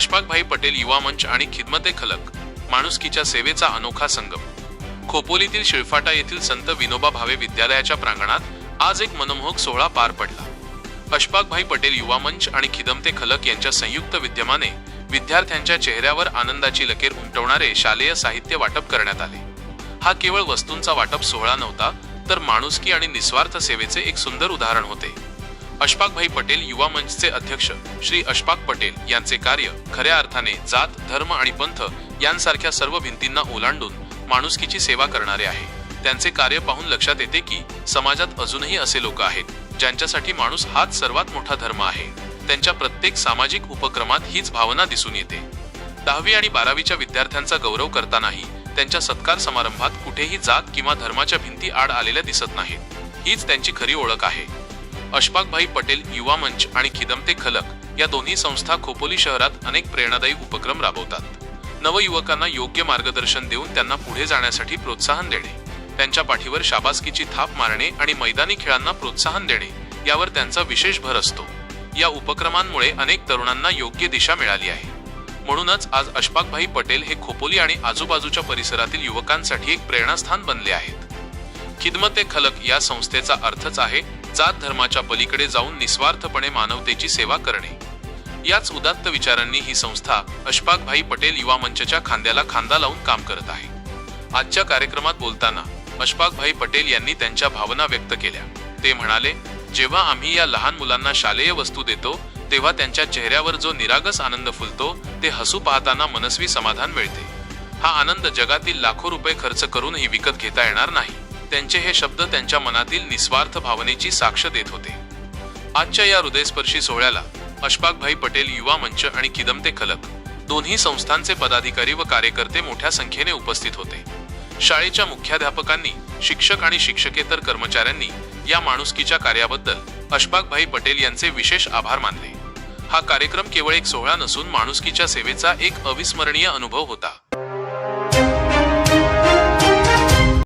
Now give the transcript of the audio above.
अशफाकभाई पटेल युवा मंच आणि खिदमते खलक माणुसकीच्या सेवेचा अनोखा संगम. खोपोलीतील शिळफाटा येथील संत विनोबा भावे विद्यालयाच्या प्रांगणात आज एक मनमोहक सोहळा पार पडला. अशफाकभाई पटेल युवा मंच आणि खिदमते खलक यांच्या संयुक्त विद्यमाने विद्यार्थ्यांच्या चेहऱ्यावर आनंदाची लकेर उमटवणारे शालेय साहित्य वाटप करण्यात आले. हा केवळ वस्तूंचा वाटप सोहळा नव्हता तर माणुसकी आणि निस्वार्थ सेवेचे एक सुंदर उदाहरण होते. अशफाकभाई पटेल युवा मंचचे अध्यक्ष श्री अशफाक पटेल यांचे कार्य खऱ्या अर्थाने जात धर्म आणि पंथ यांसारख्या सर्व भिंतींना ओलांडून माणुसकीची सेवा करणारे आहे. त्यांचे कार्य पाहून लक्षात येते की समाजात अजूनही असे लोक आहेत ज्यांच्यासाठी माणूस हाच सर्वात मोठा धर्म आहे. त्यांच्या प्रत्येक सामाजिक उपक्रमात हीच भावना दिसून येते. दहावी आणि बारावीच्या विद्यार्थ्यांचा गौरव करतानाही त्यांच्या सत्कार समारंभात कुठेही जात किंवा धर्माच्या भिंती आड आलेल्या दिसत नाहीत. हीच त्यांची खरी ओळख आहे. अशफाकभाई पटेल युवा मंच आणि खिदमते खलक या दोन्ही संस्था खोपोली शहरात अनेक प्रेरणादायी उपक्रम राबवतात. नवयुवकांना योग्य मार्गदर्शन देऊन त्यांना पुढे जाण्यासाठी प्रोत्साहन देणे त्यांच्या पाठीवर शाबासकीची थाप मारणे आणि मैदानी खेळांना प्रोत्साहन देणे यावर त्यांचा विशेष भर असतो. या उपक्रमांमुळे अनेक तरुणांना योग्य दिशा मिळाली आहे. म्हणूनच आज अशफाकभाई पटेल हे खोपोली आणि आजूबाजूच्या परिसरातील युवकांसाठी एक प्रेरणास्थान बनले आहेत. खिदमते खलक या संस्थेचा अर्थच आहे जात धर्माच्या पलीकडे जाऊन निस्वार्थपणे मानवतेची सेवा करणे. याच उदात्त विचारांनी ही संस्था अशफाकभाई पटेल युवा मंचच्या खांद्याला खांदा लावून काम करत आहे. आजच्या कार्यक्रमात बोलताना अशफाकभाई पटेल यांनी त्यांच्या भावना व्यक्त केल्या. ते म्हणाले जेव्हा आम्ही या लहान मुलांना शालेय वस्तू देतो तेव्हा त्यांच्या चेहऱ्यावर जो निरागस आनंद फुलतो ते हसू पाहताना मनस्वी समाधान मिळते. हा आनंद जगातील लाखो रुपये खर्च करूनही विकत घेता येणार नाही. त्यांचे हे शब्द त्यांच्या मनातील निस्वार्थ भावनेची साक्ष देत होते. आजच्या या हृदयस्पर्शी सोहळ्याला अशफाकभाई पटेल युवा मंच आणि किदमते खलक दोन्ही संस्थांचे पदाधिकारी व कार्यकर्ते मोठ्या संख्येने उपस्थित होते. शाळेच्या मुख्याध्यापकांनी शिक्षक आणि शिक्षकेतर कर्मचाऱ्यांनी या माणुसकीच्या कार्याबद्दल अशफाकभाई पटेल यांचे विशेष आभार मानले. हा कार्यक्रम केवळ एक सोहळा नसून माणुसकीच्या सेवेचा एक अविस्मरणीय अनुभव होता.